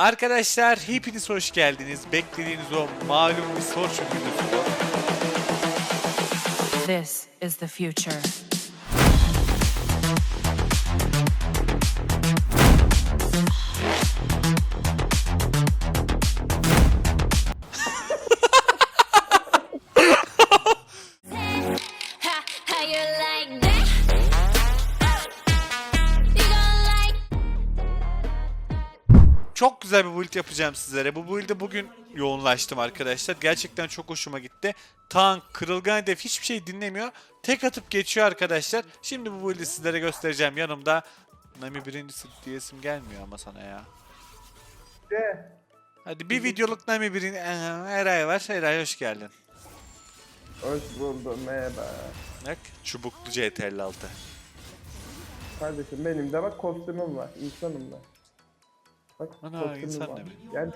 Arkadaşlar hepiniz hoş geldiniz. Beklediğiniz o malum bir soru bu. This is the future. Build yapacağım sizlere. Bu build'e bugün yoğunlaştım arkadaşlar. Gerçekten çok hoşuma gitti. Tank, kırılgan hedef hiçbir şey dinlemiyor. Tek atıp geçiyor arkadaşlar. Şimdi bu build'i sizlere göstereceğim. Yanımda Nami birincisi diyesim gelmiyor ama sana ya. De. Hadi bir videoluk Nami birinci... Eray var. Eray hoş geldin. Hoş buldum merhaba. Bak çubuklu CTRL 6. Kardeşim benim de bak kostümüm var. insanım ben. Bak Ana, insan ne be? Yani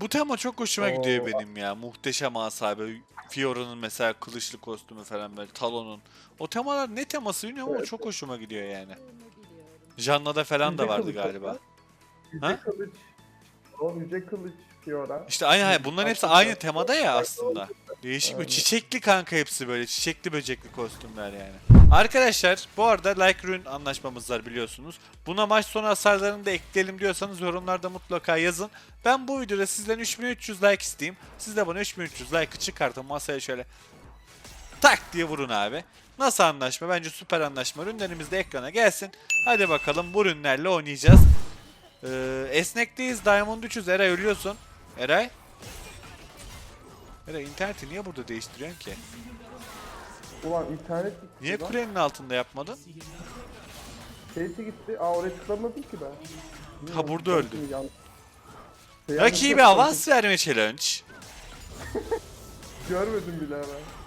Bu tema çok hoşuma gidiyor Oo. benim ya. Muhteşem asabi. Fiora'nın mesela kılıçlı kostümü falan böyle. Talon'un. O temalar ne teması bilmiyorum ama çok hoşuma gidiyor yani. Janna'da falan da Yüce vardı kılıç galiba. yüce Ha? kılıç. O yüce kılıç Fiora. İşte aynı hayır, bunların hepsi aynı temada ya aslında. Değişik bir çiçekli kanka hepsi böyle. Çiçekli böcekli kostümler yani. Arkadaşlar bu arada Like Rune anlaşmamız var biliyorsunuz. Buna maç sonu hasarlarını da ekleyelim diyorsanız yorumlarda mutlaka yazın. Ben bu videoda sizden 3300 like isteyeyim. Siz de bana 3300 like'ı çıkartın masaya şöyle tak diye vurun abi. Nasıl anlaşma? Bence süper anlaşma. Ürünlerimiz de ekrana gelsin. Hadi bakalım bu ürünlerle oynayacağız. Ee, esnekteyiz. Diamond 300. Eray ölüyorsun. Eray? Eray interneti niye burada değiştiriyorsun ki? Ulan internet gitti. Niye lan. kulenin altında yapmadın? Şeysi gitti. Aa oraya tıklamadım ki ben. Bilmiyorum, burada öldü. yan- Şey Rakibe avans verme challenge. Görmedim bile ben.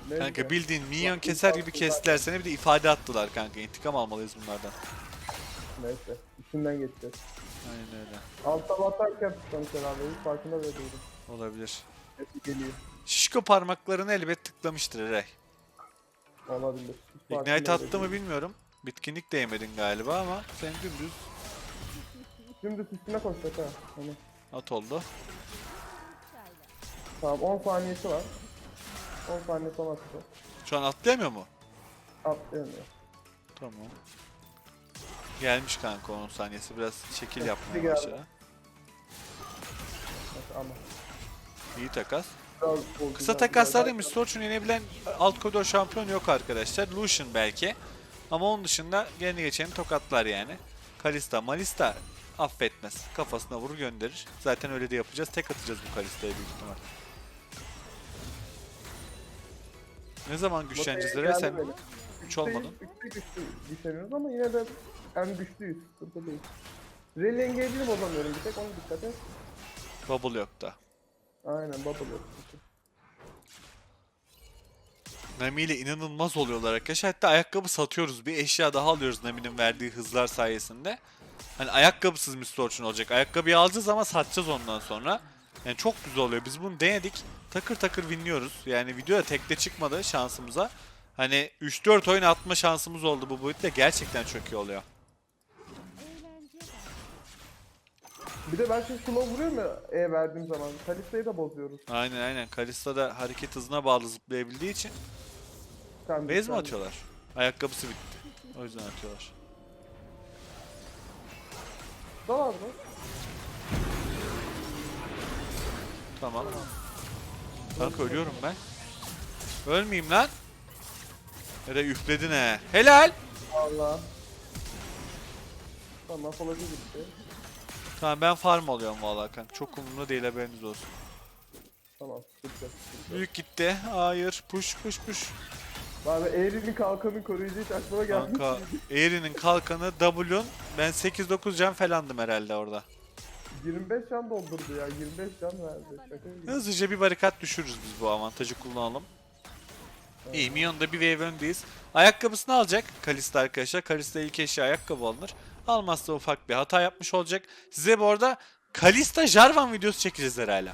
Neyse. Kanka bildiğin minyon keser gibi kestiler seni bir de ifade attılar kanka. İntikam almalıyız bunlardan. Neyse. İçinden geçeceğiz. Aynen öyle. Altta batarken herhalde. Hiç farkında bile değilim. Olabilir. Hepsi geliyor. Şişko parmaklarını elbet tıklamıştır Eray. Olabilir. Farkında Ignite attı mı bilmiyorum. Bitkinlik de yemedin galiba ama sen dümdüz Şimdi üstüne koşacak ha. Hani. at oldu. Tamam 10 saniyesi var. 10 saniye sonra atacak. Şu an atlayamıyor mu? Atlayamıyor. Tamam. Gelmiş kanka 10 saniyesi biraz şekil yapmaya geldi. başladı. Neyse ama. İyi takas. Kısa ya, takaslar biraz- demiş. Sorchun yenebilen alt koridor şampiyon yok arkadaşlar. Lucian belki. Ama onun dışında geleni geçeni tokatlar yani. Kalista, Malista affetmez. Kafasına vurur gönderir. Zaten öyle de yapacağız. Tek atacağız bu Kalista'ya büyük ihtimal. Ne zaman güçleneceğiz geldi Sen böyle. güç olmadın. Üçte güçlü güçleniyoruz ama yine de en güçlüyüz. Sıkıntı değil. Rally engage'ini bozamıyorum bir tek onu dikkat et. Bubble yok da. Aynen bubble yok. Nami ile inanılmaz oluyorlar arkadaşlar. Hatta ayakkabı satıyoruz. Bir eşya daha alıyoruz Nami'nin verdiği hızlar sayesinde. Hani ayakkabısız Mr. Orchun olacak. Ayakkabıyı alacağız ama satacağız ondan sonra. Yani çok güzel oluyor. Biz bunu denedik. Takır takır winliyoruz. Yani video da tekte çıkmadı şansımıza. Hani 3-4 oyun atma şansımız oldu bu boyutta. Gerçekten çok iyi oluyor. Bir de ben şimdi slow vuruyorum ya E verdiğim zaman. Kalista'yı da bozuyoruz. Aynen aynen. Kalista da hareket hızına bağlı zıplayabildiği için. Sen Base mi atıyorlar? Ayakkabısı bitti. O yüzden atıyorlar. Da var mı? Tamam. Kanka ölüyorum ben. Ölmeyeyim lan. Ya da üfledin he. Helal. Allah. Tamam apoloji gitti. Tamam ben farm alıyorum vallahi kanka. Çok umurumda değil haberiniz olsun. Tamam sıkıntı sıkıntı. Büyük gitti. Hayır. Push push push. Abi Eğri'nin kalkanın koruyucu hiç aklıma gelmiş. Kanka Aery'nin kalkanı W'un ben 8-9 can falandım herhalde orada. 25 can doldurdu ya. 25 can verdi. Şaka gibi. Hızlıca bir barikat düşürürüz biz bu avantajı kullanalım. İyi Mion'da bir wave öndeyiz. Ayakkabısını alacak Kalista arkadaşlar. Kalista ilk eşya ayakkabı alınır. Almazsa ufak bir hata yapmış olacak. Size bu arada Kalista Jarvan videosu çekeceğiz herhalde.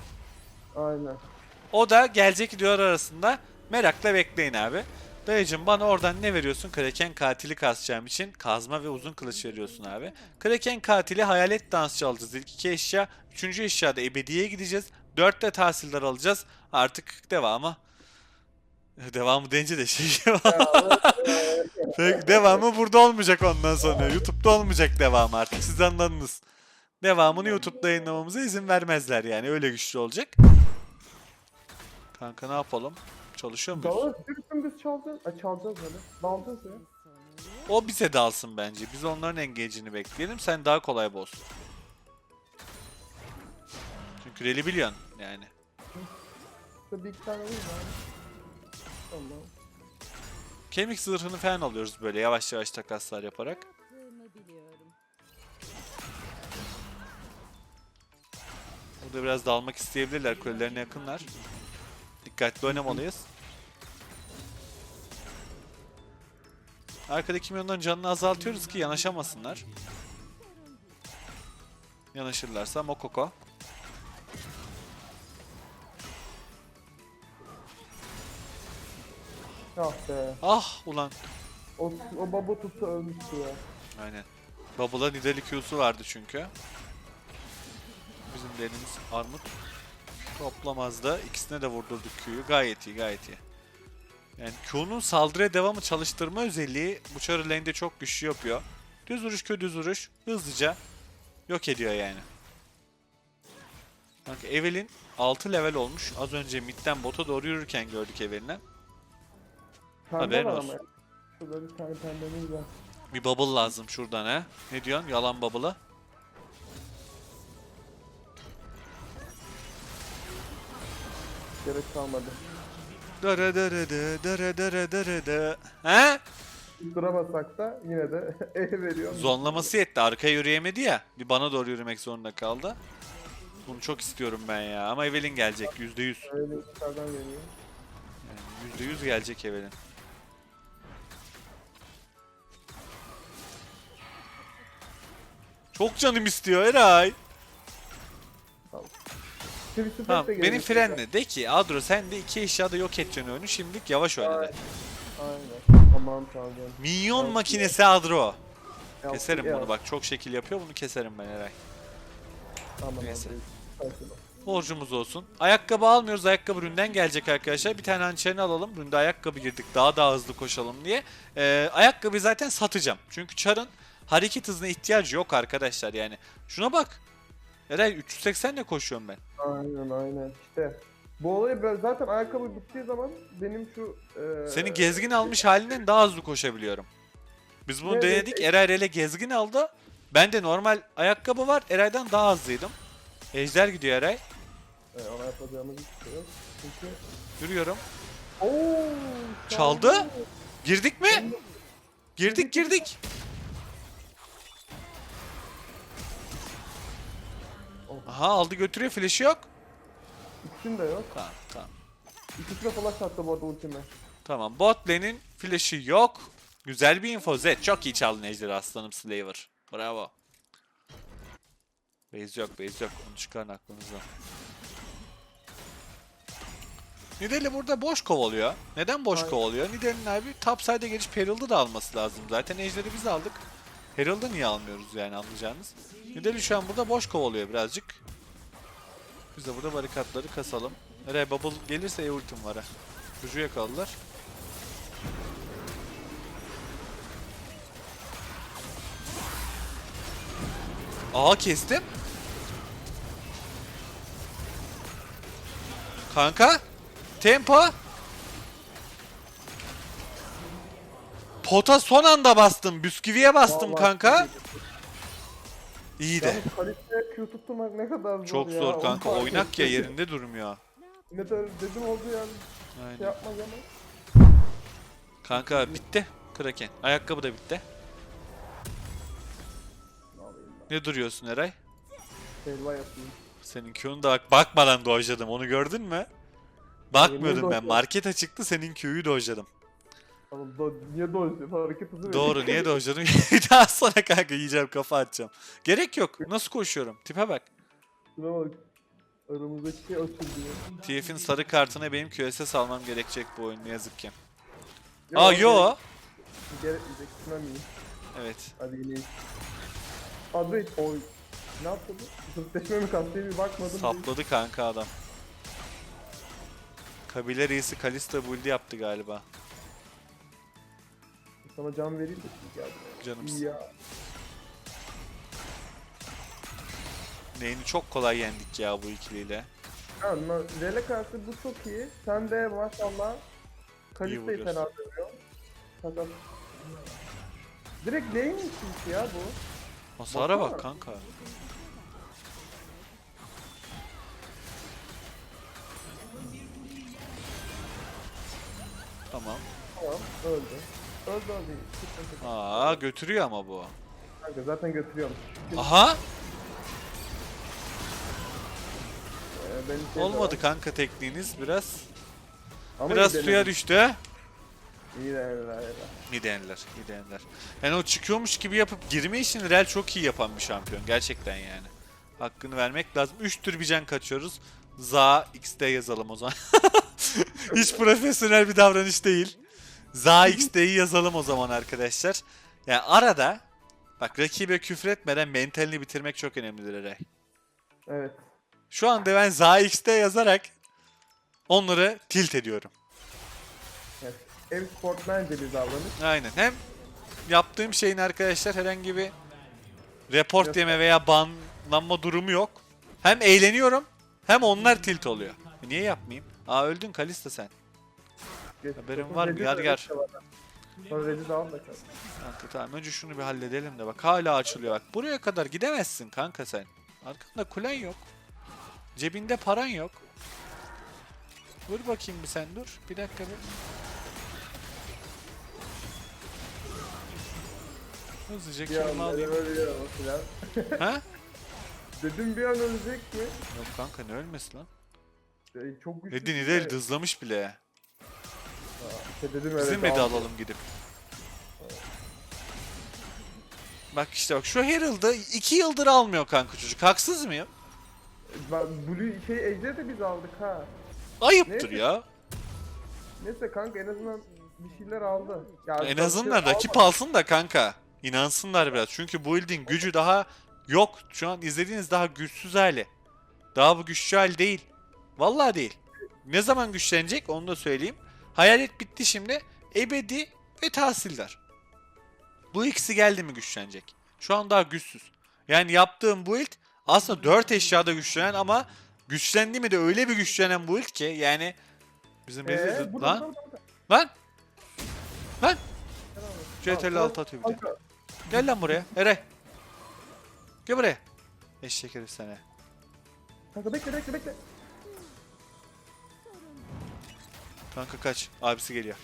Aynen. O da gelecek videolar arasında merakla bekleyin abi. Dayıcım bana oradan ne veriyorsun? Kraken katili kasacağım için kazma ve uzun kılıç veriyorsun abi. Kraken katili hayalet dansçı alacağız. İlk iki eşya. Üçüncü eşyada ebediye gideceğiz. Dörtte tahsildar alacağız. Artık devamı. Devamı deyince de şey Peki, devamı burada olmayacak ondan sonra. YouTube'da olmayacak devamı artık. Siz anladınız. Devamını YouTube'da yayınlamamıza izin vermezler yani. Öyle güçlü olacak. Kanka ne yapalım? Çalışıyor muyuz? Sürüsün biz çalacağız. Ay çalacağız böyle. Dalacağız ya. O bize dalsın bence. Biz onların engage'ini bekleyelim. Sen daha kolay boz. Çünkü rally biliyorsun yani. Bir iki tane vurayım abi. Kemik zırhını falan alıyoruz böyle yavaş yavaş takaslar yaparak. Burada biraz dalmak isteyebilirler. Kulelerine yakınlar. Dikkatli oynamalıyız. Arkadaki milyonların canını azaltıyoruz ki yanaşamasınlar. Yanaşırlarsa Mokoko. Ah be. Ah ulan. O, o baba tuttu ölmüştü ya. Aynen. Bubble'a Nidali Q'su vardı çünkü. Bizim denimiz Armut. Toplamaz da ikisine de vurdurduk Q'yu. Gayet iyi gayet iyi. Yani Q'nun saldırıya devamı çalıştırma özelliği bu çarı lane'de çok güçlü yapıyor. Düz vuruş Q düz vuruş hızlıca yok ediyor yani. Bak Evelyn 6 level olmuş. Az önce midden bota doğru yürürken gördük Evelyn'i. Pembe Haberin var olsun. ama. Şurada bir tane pembemiz var. Bir bubble lazım şuradan ha. Ne diyorsun? Yalan bubble'ı. Gerek kalmadı. Dara dara da, dara dara dara da. He? Duramasak da yine de el veriyor. Zonlaması yetti. Arkaya yürüyemedi ya. Bir bana doğru yürümek zorunda kaldı. Bunu çok istiyorum ben ya. Ama Evelyn gelecek %100. yüz. Öyle dışarıdan geliyor. Yani %100 gelecek Evelyn. Çok canım istiyor Eray. Tamam tek de beni gelecek. frenle. De ki Adro sen de iki eşyada yok edeceksin oyunu. Şimdilik yavaş oyna de. Aynen. Aynen. Aman tanrım. Minyon Yok, makinesi Adro. Keserim ya, bunu bak çok şekil yapıyor bunu keserim ben Eray. Aman Neyse. Borcumuz olsun. Ayakkabı almıyoruz. Ayakkabı ründen gelecek arkadaşlar. Bir tane hançerini alalım. Ründe ayakkabı girdik. Daha daha hızlı koşalım diye. Ee, ayakkabıyı zaten satacağım. Çünkü Char'ın hareket hızına ihtiyacı yok arkadaşlar yani. Şuna bak. Eray 380 ile koşuyorum ben. Aynen aynen. İşte. Bu olayı ben zaten ayakkabı bittiği zaman benim şu... E, Senin gezgin almış halinden daha hızlı koşabiliyorum. Biz bunu Evet, denedik. evet. Eray ele gezgin aldı. Bende normal ayakkabı var. Eray'dan daha hızlıydım. Ejder gidiyor Eray. E, ona yapacağımız hiçbir şey yok. Çünkü... Yürüyorum. Oo, Çaldı. Girdik mi? Girdik girdik. Aha aldı götürüyor flash'ı yok. İkisinin de yok. Tamam tamam. İkisine flash attı bu arada ultime. Tamam bot lane'in flash'ı yok. Güzel bir info Zed. Çok iyi çaldın Ejder'i aslanım Slaver. Bravo. Base yok base yok. Onu çıkarın aklınızdan. Nidali burada boş kovalıyor. Neden boş Aynen. kovalıyor? Nidale'nin abi top side'e gelip Herald'ı da alması lazım zaten. Ejder'i biz aldık. Herald'ı niye almıyoruz yani anlayacağınız. Nidali şu an burada boş kovalıyor birazcık. Biz de burada barikatları kasalım. Eray bubble gelirse E ultim var ha. Çocuğu yakaladılar. Aa kestim. Kanka. Tempo. Pota son anda bastım. Bisküviye bastım Vallahi kanka. İyi de. Q tutturmak ne kadar zor Çok ya. zor onu kanka. fark Oynak ya ettim. yerinde durmuyor. Ne de dedim oldu yani. Şey Aynen. yapmaz ama. Kanka bitti. Kraken. Ayakkabı da bitti. Ne alayım ben? Ne duruyorsun Eray? Helva yapayım. Senin Q'nu da bak bakmadan dojladım. Onu gördün mü? Bakmıyordum ben. dojladın? Market açıktı senin Q'yu dojladım. Tamam do niye dojluyorsun? Hareket hızı Doğru niye dojladım? Daha sonra kanka yiyeceğim kafa atacağım. Gerek yok. Nasıl koşuyorum? Tipe bak. Şuna bak. Aramızdaki şey açıldı ya. TF'in sarı kartına benim QSS almam gerekecek bu oyun ne yazık ki. Aa yo. Gerek diyecek. Tsunami. Evet. Hadi ineyim. Hadi oy. Ne yaptı bu? Sırtleşme mi kastı bir bakmadım. Sapladı kanka adam. Kabile reisi Kalista build'i yaptı galiba. Sana can vereyim de. Canımsın. Ya. Neyini çok kolay yendik ya bu ikiliyle. Ya na- Rele karşı bu çok iyi. Sen de maşallah Kalista'yı vuruyorsun. fena dövüyor. Fakat Direkt lane içmiş ya bu. Hasara bak Baksana. kanka. Tamam. Tamam öldü. Öldü öldü. Sıkıntı yok. Aa götürüyor ama bu. Kanka zaten götürüyorum. Aha! Ee, benim şey de Olmadı var. kanka tekniğiniz biraz. Ama Biraz suya düştü. İyi iyi İyi denediler, iyi denediler. Yani o çıkıyormuş gibi yapıp girme işini Real çok iyi yapan bir şampiyon. Gerçekten yani. Hakkını vermek lazım. 3 tür bir can kaçıyoruz. Za XD yazalım o zaman. Hiç profesyonel bir davranış değil. Za XD'yi yazalım o zaman arkadaşlar. Yani arada bak rakibe küfür etmeden mentalini bitirmek çok önemlidir Eray. Evet. Şu anda ben Za XD yazarak onları tilt ediyorum. evet. Ev sportmence bir davranış. Aynen. Hem yaptığım şeyin arkadaşlar herhangi bir report yeme veya banlanma durumu yok. Hem eğleniyorum hem onlar tilt oluyor. E Niye yapmayayım? Aa öldün Kalista sen. Sonra var mı? Yar. Sonra Red'i de al da kal. Kanka tamam önce şunu bir halledelim de bak hala açılıyor bak. Buraya kadar gidemezsin kanka sen. Arkanda kulen yok. Cebinde paran yok. Dur bakayım bir sen dur. Bir dakika bir. Hızlıca Bir alayım. öyle filan. Ha? Dedim bir an ölecek mi? Yok kanka ne ölmesi lan? Ee, çok güçlü. Red'i bir şey. hızlamış bile. İşte dedim Bizim evet, Red'i aldım. alalım gidip. Bak işte bak şu Herald'ı 2 yıldır almıyor kanka çocuk. Haksız mıyım? Ben Blue şey Ejder'i de biz aldık ha. Ayıptır Neyse. ya. Neyse kanka en azından bir şeyler aldı. Ya En azından şey rakip almadı. alsın da kanka. İnansınlar biraz. Çünkü build'in gücü daha yok. Şu an izlediğiniz daha güçsüz hali. Daha bu güçlü hali değil. Vallahi değil. Ne zaman güçlenecek onu da söyleyeyim. Hayalet bitti şimdi. Ebedi ve tahsildar. Bu ikisi geldi mi güçlenecek. Şu an daha güçsüz. Yani yaptığım build aslında 4 eşyada güçlenen ama güçlendi mi de öyle bir güçlenen build ki yani bizim Ee, rezil burada, lan burada, burada. lan lan burada- 6 atıyor bir de. Gel lan buraya. Eray. Gel buraya. Eşek herif sana. kanka bekle bekle bekle. Kanka kaç. Abisi geliyor.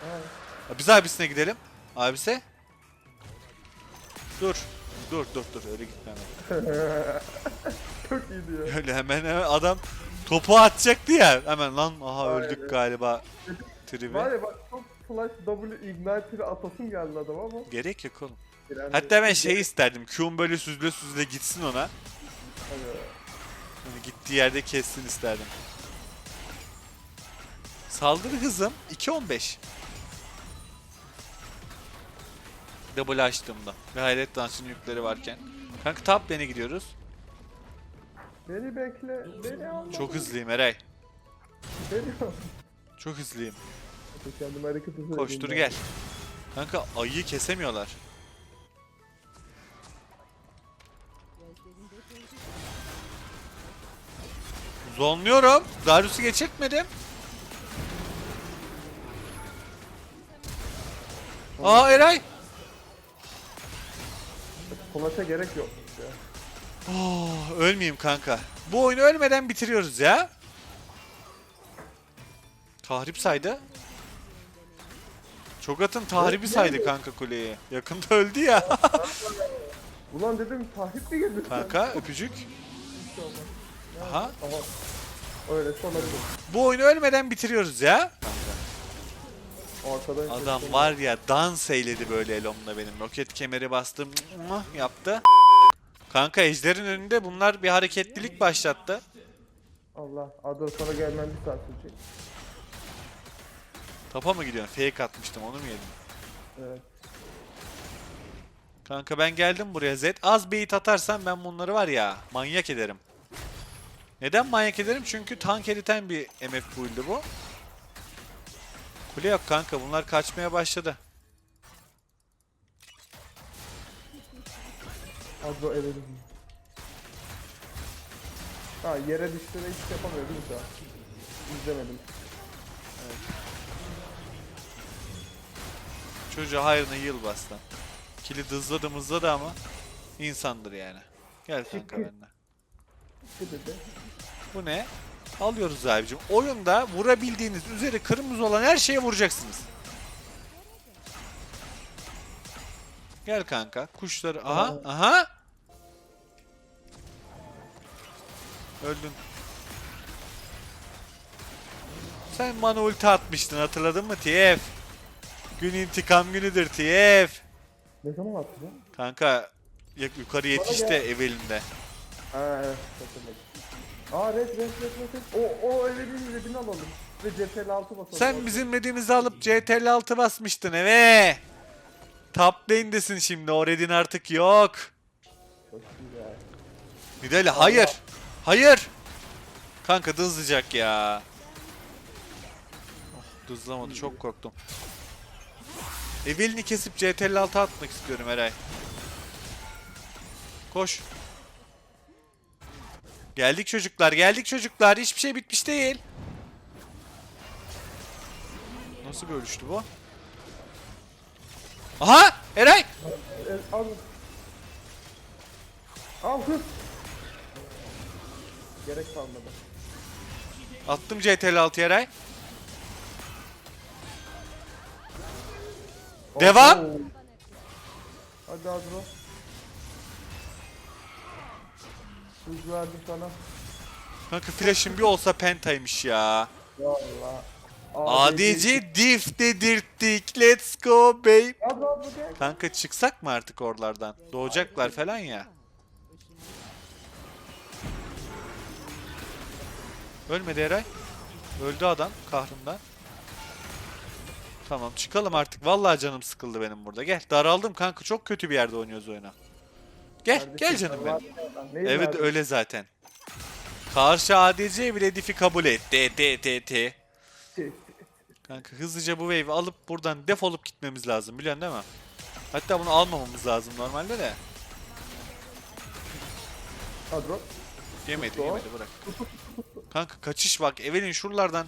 Ha. Biz abisine gidelim. Abise. Dur. Dur dur dur öyle gitme hemen. Çok iyi diyor. Öyle hemen hemen adam topu atacaktı ya. Hemen lan aha Aynen. öldük galiba. Tribi. Var ya bak çok flash W ignite'li atasım geldi adam ama. Gerek yok oğlum. Yani- Hatta ben şey isterdim. Q'un böyle süzle süzle gitsin ona. Hani gittiği yerde kessin isterdim. Saldırı hızım 2.15. Double açtığımda. Ve hayret dansının yükleri varken. Kanka top lane'e gidiyoruz. Beni bekle. Beni alma. Çok hızlıyım Eray. Beni al. Çok hızlıyım. Kendim hareket hızı Koştur gel. Kanka ayıyı kesemiyorlar. Zonluyorum. Darius'u geçirtmedim. Aa Eray. Flash'a gerek yok ya. Oh, ölmeyeyim kanka. Bu oyunu ölmeden bitiriyoruz ya. Tahrip saydı. Çogat'ın tahribi saydı kanka kuleyi. Yakında öldü ya. Ulan dedim tahrip mi sen? kanka öpücük. Aha. Aha. Öyle olabilir. Bu oyunu ölmeden bitiriyoruz ya. Ortadan Adam var ya dans eyledi böyle Elom'la benim. Roket kemeri bastım yaptı. Kanka ejderin önünde bunlar bir hareketlilik başlattı. Allah. Adı sonra gelmem bir saat sürecek. Tapa mı gidiyorsun? Fake atmıştım onu mu yedin? Evet. Kanka ben geldim buraya Z. Az bait atarsan ben bunları var ya manyak ederim. Neden manyak ederim? Çünkü tank eriten bir MF build'i bu. Kule yok kanka bunlar kaçmaya başladı. Adro eve düştü. Ha yere düştü ve hiç yapamıyor değil mi şu an? İzlemedim. Çocuğa hayrına yıl bastı. Kili dızladı mızladı ama insandır yani. Gel kanka benimle. Bu ne? Alıyoruz abicim. Oyunda vurabildiğiniz üzeri kırmızı olan her şeye vuracaksınız. Gel kanka. Kuşları. Aha. Aha. Öldün. Sen bana ulti atmıştın hatırladın mı TF? Gün intikam günüdür TF. Ne zaman attı? Kanka yukarı yetişti ev elinde. Ha evet hatırladım. Aa red red red red red. O o değil redini alalım. Ve CTRL 6 basalım. Sen bizim redimizi alıp CTRL 6 basmıştın eve. Top lane'desin şimdi. O redin artık yok. Çok. Nidali hayır. Hayır. Kanka dızlayacak ya. Oh, dızlamadı çok korktum. Evelini kesip CTRL 6 atmak istiyorum Eray. Koş. Geldik çocuklar, geldik çocuklar. Hiçbir şey bitmiş değil. Nasıl bir ölüştü bu? Aha! Eray! Al. Al hız. Gerek kalmadı. Attım CTRL 6 Eray. Devam. Hadi Adro. Hız verdim sana. Kanka flash'im bir olsa pentaymış ya. Valla. ADC diff dedirttik. Let's go babe. Kanka çıksak mı artık oralardan? Doğacaklar falan ya. Ölmedi Eray. Öldü adam kahrından. Tamam çıkalım artık. Vallahi canım sıkıldı benim burada. Gel daraldım kanka. Çok kötü bir yerde oynuyoruz oyunu. Gel gel canım benim. Evet öyle zaten. Karşı ADC bile diff'i kabul etti. T T T. Kanka hızlıca bu wave'i alıp buradan defolup gitmemiz lazım biliyorsun değil mi? Hatta bunu almamamız lazım normalde de. Adro. Yemedi yemedi bırak. Kanka kaçış bak Evelin şuralardan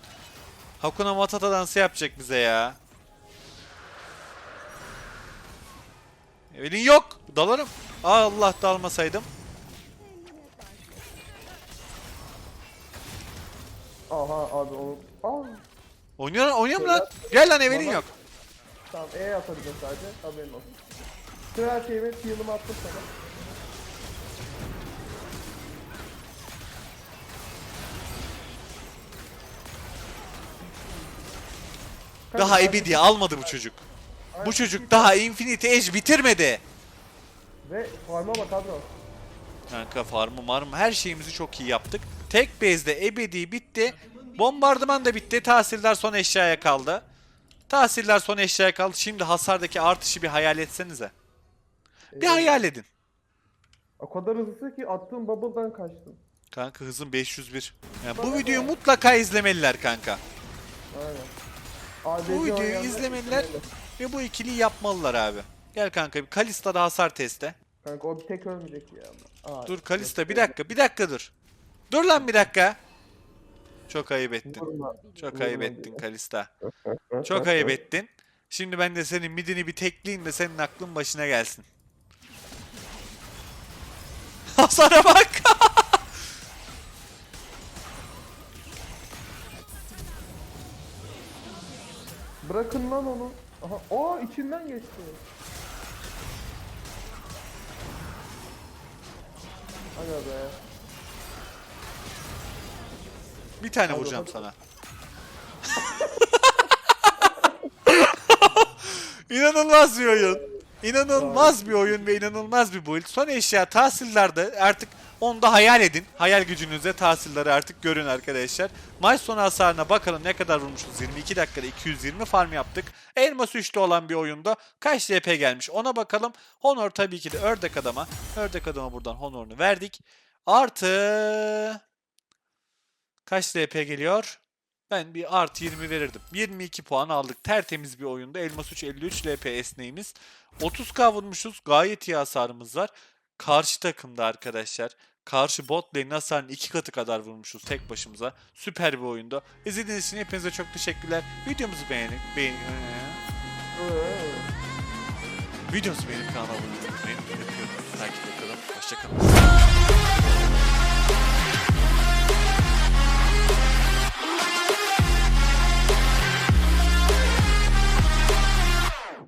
Hakuna Matata dansı yapacak bize ya. Evelin yok. Dalarım. Allah dalmasaydım. Aha abi onu. Aa. Oynuyor, oynuyor mu lan? Gel lan Evelin Baba. yok. Tamam E atabilirim sadece. Haberin olsun. Sıra şeyimi heal'ımı attım sana. Daha ebedi almadı bu çocuk. Bu çocuk daha Infinity Edge bitirmedi. Ve farma bak Adro. Kanka farmı marmı her şeyimizi çok iyi yaptık. Tek base'de ebedi bitti. Bombardıman da bitti. Tahsiller son eşyaya kaldı. Tahsiller son eşyaya kaldı. Şimdi hasardaki artışı bir hayal etsenize. Bir hayal edin. O kadar hızlı ki attığım bubble'dan kaçtım. Kanka hızım 501. Yani bu videoyu mutlaka izlemeliler kanka. Aynen. ADC Bu videoyu oynayanlar- izlemeliler ve bu ikiliyi yapmalılar abi. Gel kanka bir Kalista'da hasar teste. Kanka o bir tek ölmeyecek ya. Aa, Dur Kalista bir dakika bir dakika dur. Dur lan bir dakika. Çok ayıp ettin. Vurma. Çok Vurma ayıp ettin. Kalista. Çok ayıp ettin. Şimdi ben de senin midini bir tekleyeyim de senin aklın başına gelsin. Hasara bak. Bırakın lan onu. Aha, aa içinden geçti. Aga be. bir tane vuracağım sana. İnanılmaz bir oyun. İnanılmaz bir oyun ve inanılmaz bir build. Son eşya tahsillerde artık onu da hayal edin. Hayal gücünüzle tahsilleri artık görün arkadaşlar. Maç sonu hasarına bakalım ne kadar vurmuşuz. 22 dakikada 220 farm yaptık. Elmas 3'te olan bir oyunda kaç DP gelmiş ona bakalım. Honor tabii ki de ördek adama. Ördek adama buradan honorunu verdik. Artı... Kaç DP geliyor? Ben bir artı 20 verirdim. 22 puan aldık. Tertemiz bir oyunda. Elmas 3 53 LP esneğimiz. 30k vurmuşuz. Gayet iyi hasarımız var. Karşı takımda arkadaşlar. Karşı bot lane hasarının iki katı kadar vurmuşuz tek başımıza. Süper bir oyunda. İzlediğiniz için hepinize çok teşekkürler. Videomuzu beğenin. beğenin. Videomuzu beğenip kanala abone olmayı unutmayın. Takipte kalın. Hoşçakalın.